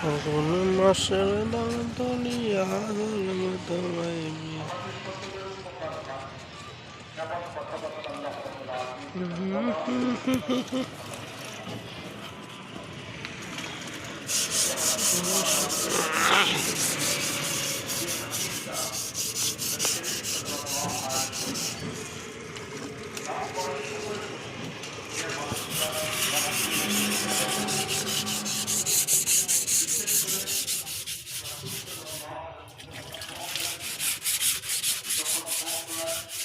কোন মাসের দলিয়া Thank you. Yeah.